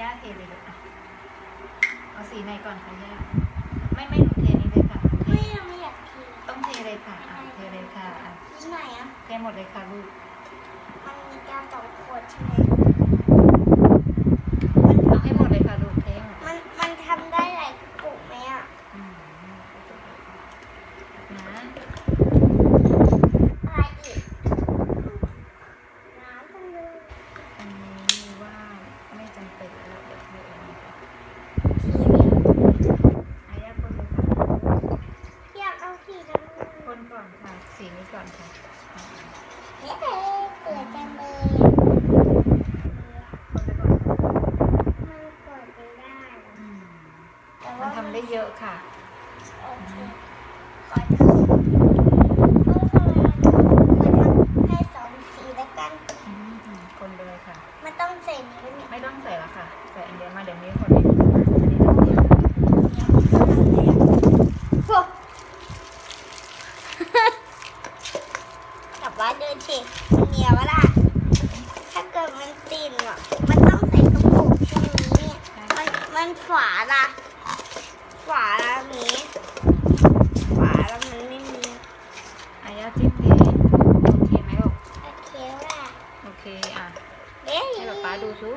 ย่าเทเลยลูกอะเอาสีไหนก่อนคะย่าไม่ไม่หนูเทนี้เลยค่ะเทไม่ไม่อยากเทต้องเทเลยค่ะอะเทเลยค่ะอะที่ไหนอะ เทหมดเลยค่ะลูก มันมีแก้วสองขวดใช่ไหมเอาให้หมดเลยค่ะลูกเทให้หมดมันมันทำได้หลายกระปุกไหมอะอืมนะ อะไรอีกน้ำจังเลย อันนี้ว่าไม่จำเป็นแล้วเดี๋ยวเทเองนะคะ สีเนี่ย อาย่าคนเลยค่ะ อยากเอาสีน้ำเงินคนก่อนค่ะ สีนี้ก่อนค่ะอะเฮ้ยเปิดจังเลยคนไปก่อนค่ะมันเปิดไม่ได้อะอืมแต่มัว่านทำได้เยอะค่ะ โอเคก่อนทำก็ทำให้สองสีแล้วกัน อืมคนไปเลยค่ะ มันต้องใส่นี้ด้วยเนี่ยไม่ต้องใส่ละค่ะ ใส่อันเดียวมาเดี๋ยวนี้คนนี้อันนี้ต้องเดียว พวก กลับบ้านเดินสิมันเหนียวละถ้าเกิดมันติ่นอะ มันต้องใส่กระปุกตรงนี้เนี่ยมันมันฝาละฝาละนี้ฝาแล้วมันไม่มีอายาจิ้มเทโอเคไหมลูก โอเคละโอเค อะ เอ๊ะให้ป๊าป๊าดูซุ